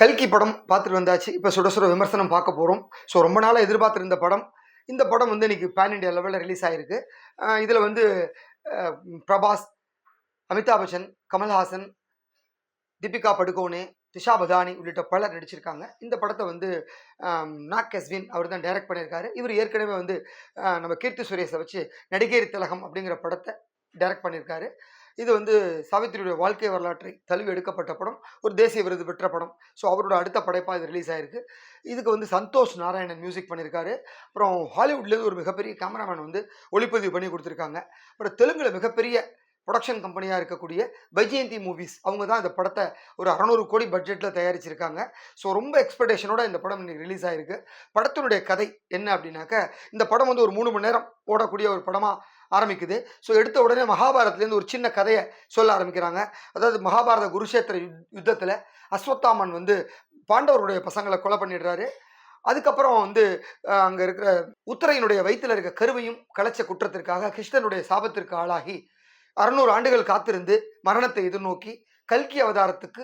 கல்கி படம் பார்த்துட்டு வந்தாச்சு. இப்போ சுட சுட விமர்சனம் பார்க்க போகிறோம் ஸோ ரொம்ப நாளாக எதிர்பார்த்துருந்த படம். இந்த படம் வந்து இன்னைக்கு பேன் இண்டியா லெவலில் ரிலீஸ் ஆகிருக்கு இதில் வந்து பிரபாஸ் அமிதாப் பச்சன் கமல்ஹாசன் தீபிகா படுகோனே திஷா பதானி உள்ளிட்ட பலர் நடிச்சிருக்காங்க. இந்த படத்தை வந்து நாக் கெஸ்வின் அவர் தான் டைரக்ட் பண்ணியிருக்காரு. இவர் ஏற்கனவே வந்து நம்ம கீர்த்தி சுரேஷை வச்சு நடிகேரி திலகம் அப்படிங்கிற படத்தை டைரக்ட் பண்ணியிருக்காரு. இது வந்து சாவித்திரியுடைய வாழ்க்கை வரலாற்றை தழுவி எடுக்கப்பட்ட படம் ஒரு தேசிய விருது பெற்ற படம். ஸோ அவரோட அடுத்த படைப்பாக இது ரிலீஸ் ஆயிருக்கு. இதுக்கு வந்து சந்தோஷ் நாராயணன் மியூசிக் பண்ணியிருக்காரு. அப்புறம் ஹாலிவுட்லேருந்து ஒரு மிகப்பெரிய கேமராமேன் வந்து ஒளிப்பதிவு பண்ணி கொடுத்துருக்காங்க. அப்புறம் தெலுங்கில் மிகப்பெரிய ப்ரொடக்ஷன் கம்பெனியாக இருக்கக்கூடிய வைஜெயந்தி மூவிஸ் அவங்க தான் இந்த படத்தை ஒரு அறநூறு கோடி பட்ஜெட்டில் தயாரிச்சிருக்காங்க. ஸோ ரொம்ப எக்ஸ்பெக்டேஷனோட இந்த படம் இன்னைக்கு ரிலீஸ் ஆயிருக்கு. படத்தினுடைய கதை என்ன அப்படின்னாக்க இந்த படம் வந்து ஒரு மூணு மணி நேரம் ஓடக்கூடிய ஒரு படமாக ஆரம்பிக்குது. ஸோ எடுத்த உடனே மகாபாரதத்துலேருந்து ஒரு சின்ன கதையை சொல்ல ஆரம்பிக்கிறாங்க. அதாவது மகாபாரத குருஷேத்திர யுத்தத்தில் அஸ்வத்தாமன் வந்து பாண்டவருடைய பசங்களை கொலை பண்ணிடுறாரு. அதுக்கப்புறம் வந்து அங்கே இருக்கிற உத்தரையினுடைய வயிற்றில் இருக்க கருவையும் கலைச்ச குற்றத்திற்காக கிருஷ்ணனுடைய சாபத்திற்கு ஆளாகி அறநூறு ஆண்டுகள் காத்திருந்து மரணத்தை எதிர்நோக்கி கல்கி அவதாரத்துக்கு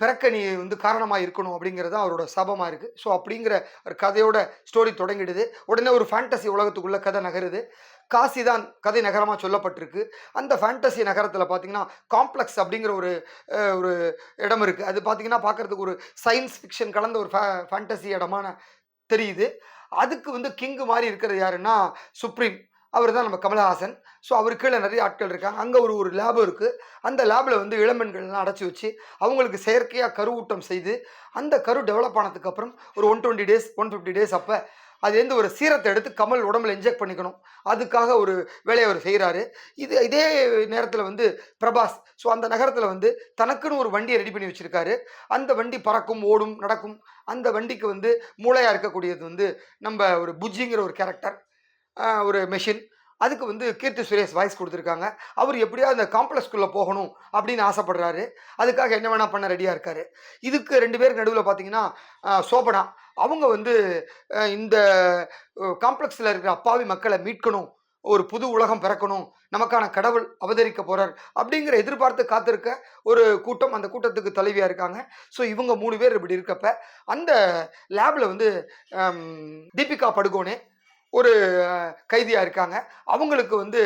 பிறக்க நீ வந்து காரணமாக இருக்கணும் அப்படிங்கிறது தான் அவரோட சபமாக இருக்குது ஸோ அப்படிங்கிற ஒரு கதையோட ஸ்டோரி தொடங்கிடுது. உடனே ஒரு ஃபேண்டசி உலகத்துக்குள்ளே கதை நகருது. காசி தான் கதை நகரமாக சொல்லப்பட்டிருக்கு. அந்த ஃபேண்டசி நகரத்தில் பார்த்தீங்கன்னா காம்ப்ளெக்ஸ் அப்படிங்கிற ஒரு ஒரு இடம் இருக்குது அது பார்த்தீங்கன்னா பார்க்குறதுக்கு ஒரு சயின்ஸ் ஃபிக்ஷன் கலந்த ஒரு ஃபே ஃபேண்டசி இடமான தெரியுது. அதுக்கு வந்து கிங்கு மாதிரி இருக்கிறது யாருன்னா சுப்ரீம் அவர் தான் நம்ம கமலஹாசன். ஸோ அவர் கீழே நிறைய ஆட்கள் இருக்காங்க. அங்கே ஒரு ஒரு லேபும் இருக்குது அந்த லேபில் வந்து இளம்பெண்கள்லாம் அடைச்சி வச்சு அவங்களுக்கு செயற்கையாக கருவூட்டம் செய்து அந்த கரு டெவலப் ஆனதுக்கு அப்புறம் ஒரு one twenty days one fifty days அப்போ அதுலேருந்து ஒரு சீரத்தை எடுத்து கமல் உடம்புல இன்ஜெக்ட் பண்ணிக்கணும். அதுக்காக ஒரு வேலையை அவர் செய்கிறாரு இது இதே நேரத்தில் வந்து பிரபாஸ். ஸோ அந்த நகரத்தில் வந்து தனக்குன்னு ஒரு வண்டியை ரெடி பண்ணி வச்சுருக்காரு. அந்த வண்டி பறக்கும் ஓடும் நடக்கும். அந்த வண்டிக்கு வந்து மூளையாக இருக்கக்கூடியது வந்து நம்ம ஒரு புஜ்ஜிங்கிற ஒரு கேரக்டர் ஒரு மெஷின் அதுக்கு வந்து கீர்த்தி சுரேஷ் வாய்ஸ் கொடுத்துருக்காங்க. அவர் எப்படியாவது அந்த காம்ப்ளெக்ஸ்குள்ளே போகணும் அப்படின்னு ஆசைப்படுறாரு. அதுக்காக என்ன வேணால் பண்ண ரெடியாக இருக்கார். இதுக்கு ரெண்டு பேருக்கு நடுவில் பார்த்தீங்கன்னா சோபனா. அவங்க வந்து இந்த காம்ப்ளெக்ஸில் இருக்கிற அப்பாவி மக்களை மீட்கணும். ஒரு புது உலகம் பிறக்கணும். நமக்கான கடவுள் அவதரிக்க போகிறார் அப்படிங்கிற எதிர்பார்த்து காத்திருக்க ஒரு கூட்டம் அந்த கூட்டத்துக்கு தலைவியாக இருக்காங்க. ஸோ இவங்க மூணு பேர் இப்படி இருக்கப்ப அந்த லேபில் வந்து தீபிகா படுகோனே ஒரு கைதியாக இருக்காங்க. அவங்களுக்கு வந்து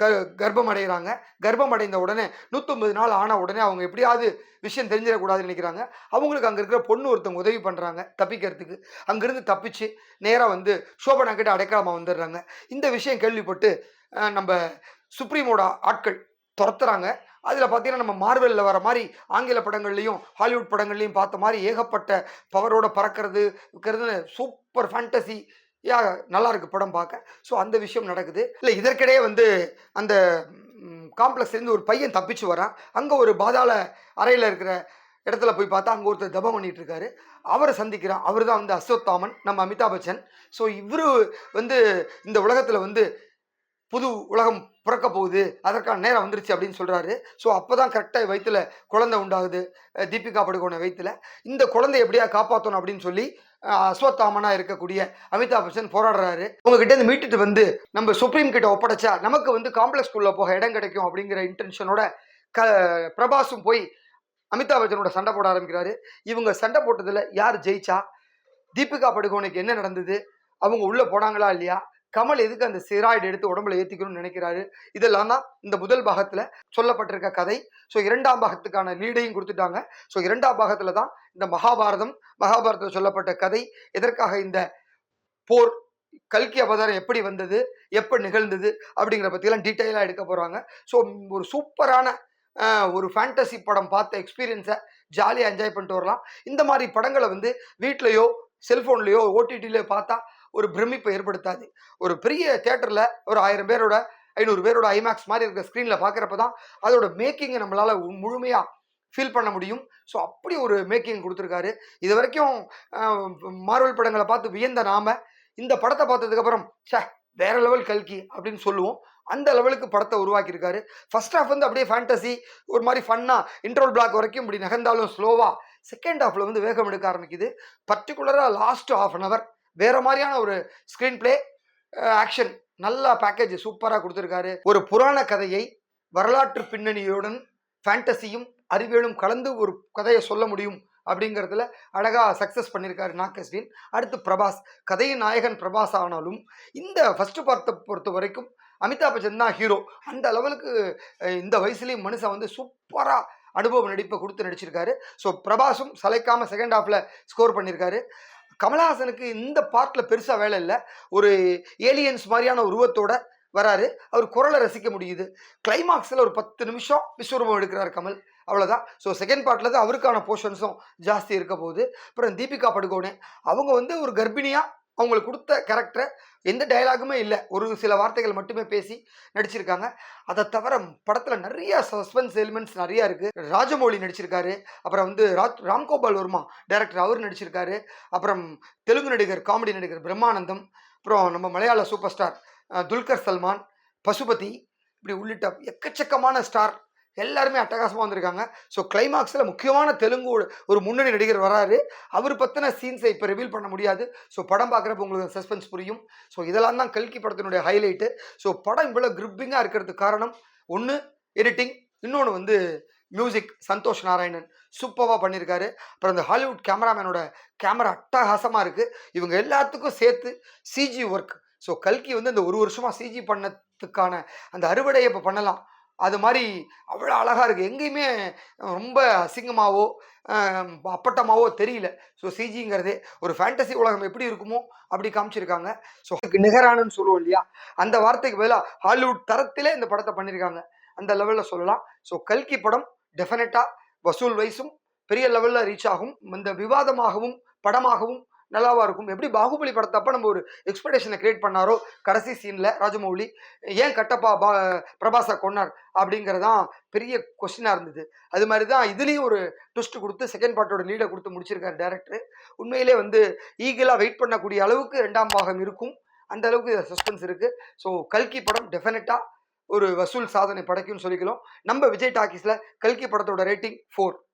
க கர்ப்பம் அடைகிறாங்க கர்ப்பம் அடைந்த உடனே நூற்றொம்பது நாள் ஆன உடனே அவங்க எப்படியாவது விஷயம் தெரிஞ்சிடக்கூடாதுன்னு நினைக்கிறாங்க. அவங்களுக்கு அங்கே இருக்கிற பொண்ணு ஒருத்தவங்க உதவி பண்ணுறாங்க தப்பிக்கிறதுக்கு. அங்கேருந்து தப்பிச்சு நேராக வந்து சோபனா கிட்ட அடைக்கலமாக வந்துடுறாங்க. இந்த விஷயம் கேள்விப்பட்டு நம்ம சுப்ரீமோட ஆட்கள் துரத்துறாங்க. அதில் பார்த்தீங்கன்னா நம்ம மார்வெலில் வர மாதிரி ஆங்கில படங்கள்லையும் ஹாலிவுட் படங்கள்லையும் பார்த்த மாதிரி ஏகப்பட்ட பவரோட பறக்கிறது இருக்கிறது சூப்பர் ஃபேண்டசி யா நல்லா இருக்கு படம் பார்க்க ஸோ அந்த விஷயம் நடக்குது. இல்லை இதற்கிடையே வந்து அந்த காம்ப்ளெக்ஸ்லேருந்து ஒரு பையன் தப்பிச்சு வரான். அங்கே ஒரு பாதாள அறையில் இருக்கிற இடத்துல போய் பார்த்தா அங்கே ஒருத்தர் தபம் பண்ணிட்டு இருக்காரு. அவரை சந்திக்கிறான். அவர் தான் வந்து அஸ்வத்தாமன் நம்ம அமிதாப் பச்சன். ஸோ இவர் வந்து இந்த உலகத்தில் வந்து புது உலகம் பிறக்க போகுது அதற்கான நேரம் வந்துருச்சு அப்படின்னு சொல்கிறாரு ஸோ அப்போ தான் கரெக்டாக வயிற்றுல குழந்தை உண்டாகுது. தீபிகா படுகோன வயிற்றுல இந்த குழந்தைய எப்படியா காப்பாற்றணும் அப்படின்னு சொல்லி அஹ் அஸ்வத்தாமனா இருக்கக்கூடிய அமிதாப் பச்சன் போராடுறாரு. உங்ககிட்ட இருந்து மீட்டுட்டு வந்து நம்ம சுப்ரீம் கிட்ட ஒப்படைச்சா நமக்கு வந்து காம்ப்ளெக்ஸ் காம்ப்ளெக்ஸ்குள்ளே போக இடம் கிடைக்கும் அப்படிங்கிற இன்டென்ஷனோட க பிரபாஸும் போய் அமிதாப் பச்சனோட சண்டை போட ஆரம்பிக்கிறாரு. இவங்க சண்டை போட்டதில் யார் ஜெயிச்சா? தீபிகா படுகோனுக்கு என்ன நடந்தது? அவங்க உள்ளே போனாங்களா இல்லையா? கமல் எதுக்கு அந்த ஸ்டெராய்டு எடுத்து உடம்புல ஏற்றிக்கணும்னு நினைக்கிறாரு? இதெல்லாம் தான் இந்த முதல் பாகத்தில் சொல்லப்பட்டிருக்க கதை. ஸோ இரண்டாம் பாகத்துக்கான லீடையும் கொடுத்துட்டாங்க. ஸோ இரண்டாம் பாகத்தில் தான் இந்த மகாபாரதம் மகாபாரதத்தில் சொல்லப்பட்ட கதை. எதற்காக இந்த போர் கல்கி அவதாரம் எப்படி வந்தது எப்போ நிகழ்ந்தது அப்படிங்கிற பற்றிலாம் டீட்டெயிலாக எடுக்க போகிறாங்க ஸோ ஒரு சூப்பரான ஒரு ஃபேண்டசி படம் பார்த்த எக்ஸ்பீரியன்ஸை ஜாலியாக என்ஜாய் பண்ணிட்டு வரலாம். இந்த மாதிரி படங்களை வந்து வீட்லேயோ செல்ஃபோன்லேயோ ஓடிடிலையோ பார்த்தா ஒரு பிரமிப்பை ஏற்படுத்தாது. ஒரு பெரிய தேட்டரில் ஒரு ஆயிரம் பேரோட ஐநூறு பேரோட ஐமேக்ஸ் மாதிரி இருக்கிற ஸ்க்ரீனில் பார்க்குறப்ப தான் அதோட மேக்கிங்கை நம்மளால் முழுமையாக ஃபீல் பண்ண முடியும். ஸோ அப்படி ஒரு மேக்கிங் கொடுத்துருக்காரு. இது வரைக்கும் மார்வல் படங்களை பார்த்து வியந்த நாம இந்த படத்தை பார்த்ததுக்கப்புறம் சே வேற லெவல் கல்கி அப்படின்னு சொல்லுவோம். அந்த லெவலுக்கு படத்தை உருவாக்கியிருக்காரு. ஃபர்ஸ்ட் ஹாஃப் வந்து அப்படியே ஃபேண்டசி ஒரு மாதிரி ஃபன்னாக இன்ட்ரோல் பிளாக் வரைக்கும் இப்படி நகர்ந்தாலும் ஸ்லோவாக செகண்ட் ஹாஃபில் வந்து வேகம் எடுக்க ஆரம்பிக்குது. பர்டிகுலராக லாஸ்ட் ஹாஃப் அன் அவர் வேற மாதிரியான ஒரு ஸ்க்ரீன் பிளே ஆக்ஷன் நல்ல பேக்கேஜ் சூப்பராக கொடுத்துருக்காரு. ஒரு புராண கதையை வரலாற்று பின்னணியுடன் ஃபேண்டசியும் அறிவியலும் கலந்து ஒரு கதையை சொல்ல முடியும் அப்படிங்கிறதுல அழகாக சக்ஸஸ் பண்ணியிருக்காரு நாகஸ்வின் அடுத்து பிரபாஸ். கதையின் நாயகன் பிரபாஸ் ஆனாலும் இந்த ஃபஸ்ட்டு பார்த்த பொறுத்த வரைக்கும் அமிதாப் பச்சன் தான் ஹீரோ அந்த லெவலுக்கு இந்த வயசுலேயும் மனுஷன் வந்து சூப்பராக அனுபவம் நடிப்பை கொடுத்து நடிச்சிருக்காரு. ஸோ பிரபாஸும் சலைக்காமல் செகண்ட் ஹாஃபில் ஸ்கோர் பண்ணியிருக்காரு கமலஹாசனுக்கு இந்த பார்ட்டில் பெருசாக வேலை இல்லை. ஒரு ஏலியன்ஸ் மாதிரியான உருவத்தோட வராரு. அவர் குரலை ரசிக்க முடியுது. கிளைமாக்ஸில் ஒரு பத்து நிமிஷம் விஸ்வரூபம் எடுக்கிறார் கமல். அவ்வளோதான் ஸோ செகண்ட் பார்ட்டில் தான் அவருக்கான போர்ஷன்ஸும் ஜாஸ்தி இருக்க போகுது. அப்புறம் தீபிகா படுகோனே. அவங்க வந்து ஒரு கர்ப்பிணியாக அவங்களுக்கு கொடுத்த கேரக்டரை எந்த டயலாகுமே இல்லை. ஒரு சில வார்த்தைகள் மட்டுமே பேசி நடிச்சிருக்காங்க. அதை தவிர படத்தில் நிறைய சஸ்பென்ஸ் எலிமெண்ட்ஸ் நிறையா இருக்குது ராஜமௌழி நடிச்சிருக்காரு. அப்புறம் வந்து ராஜ் ராம்கோபால் வர்மா டைரக்டர் அவர் நடிச்சிருக்காரு. அப்புறம் தெலுங்கு நடிகர் காமெடி நடிகர் பிரம்மானந்தம். அப்புறம் நம்ம மலையாள சூப்பர் ஸ்டார் துல்கர் சல்மான் பசுபதி இப்படி உள்ளிட்ட எக்கச்சக்கமான ஸ்டார் எல்லாருமே அட்டகாசமாக வந்திருக்காங்க. ஸோ கிளைமாக்ஸில் முக்கியமான தெலுங்கு ஒரு முன்னணி நடிகர் வராரு. அவர் பற்றின சீன்ஸை இப்போ ரிவீல் பண்ண முடியாது. ஸோ படம் பார்க்குறப்ப உங்களுக்கு சஸ்பென்ஸ் புரியும். ஸோ இதெல்லாம் தான் கல்கி படத்தினுடைய ஹைலைட்டு ஸோ படம் இவ்வளோ கிரிப்பிங்காக இருக்கிறதுக்கு காரணம் ஒன்று எடிட்டிங் இன்னொன்று வந்து மியூசிக் சந்தோஷ் நாராயணன் சூப்பராக பண்ணியிருக்காரு அப்புறம் இந்த ஹாலிவுட் கேமராமேனோட கேமரா அட்டகாசமாக இருக்குது இவங்க எல்லாத்துக்கும் சேர்த்து சிஜி ஒர்க் ஸோ கல்கி வந்து இந்த ஒரு வருஷமாக சிஜி பண்ணதுக்கான அந்த அறுவடையை இப்போ பண்ணலாம். அது மாதிரி அவ்வளோ அழகாக இருக்குது எங்கேயுமே ரொம்ப அசிங்கமாகவோ அப்பட்டமாவோ தெரியல. ஸோ சிஜிங்கிறதே ஒரு ஃபேண்டசி உலகம் எப்படி இருக்குமோ அப்படி காமிச்சிருக்காங்க. ஸோ அதுக்கு நிகரானன்னு சொல்லுவோம் இல்லையா? அந்த வார்த்தைக்கு பதிலாக ஹாலிவுட் தரத்திலே இந்த படத்தை பண்ணியிருக்காங்க அந்த லெவலில் சொல்லலாம். ஸோ கல்கி படம் டெஃபினட்டாக வசூல் வைஸும் பெரிய லெவலில் ரீச் ஆகும். இந்த விவாதமாகவும் படமாகவும் நல்லாவா இருக்கும்? எப்படி பாகுபலி படத்தப்ப நம்ம ஒரு எக்ஸ்பெக்டேஷனை கிரியேட் பண்ணாரோ? கடைசி சீனில் ராஜமௌலி ஏன் கட்டப்பா பா பிரபாஸை கொன்னார்? அப்படிங்கிறதான் பெரிய கொஸ்டினாக இருந்தது. அது மாதிரி தான் இதுலேயும் ஒரு ட்விஸ்ட் கொடுத்து செகண்ட் பார்ட்டோட லீடை கொடுத்து முடிச்சிருக்காரு டேரக்டர் உண்மையிலே வந்து ஈகிளாக வெயிட் பண்ணக்கூடிய அளவுக்கு ரெண்டாம் பாகம் இருக்கும். அந்த அளவுக்கு சஸ்பென்ஸ் இருக்குது ஸோ கல்கி படம் டெஃபினட்டாக ஒரு வசூல் சாதனை படைக்கும்னு சொல்லிக்கலாம். நம்ம விஜய் டாக்கீஸில் கல்கி படத்தோட ரேட்டிங் ஃபோர்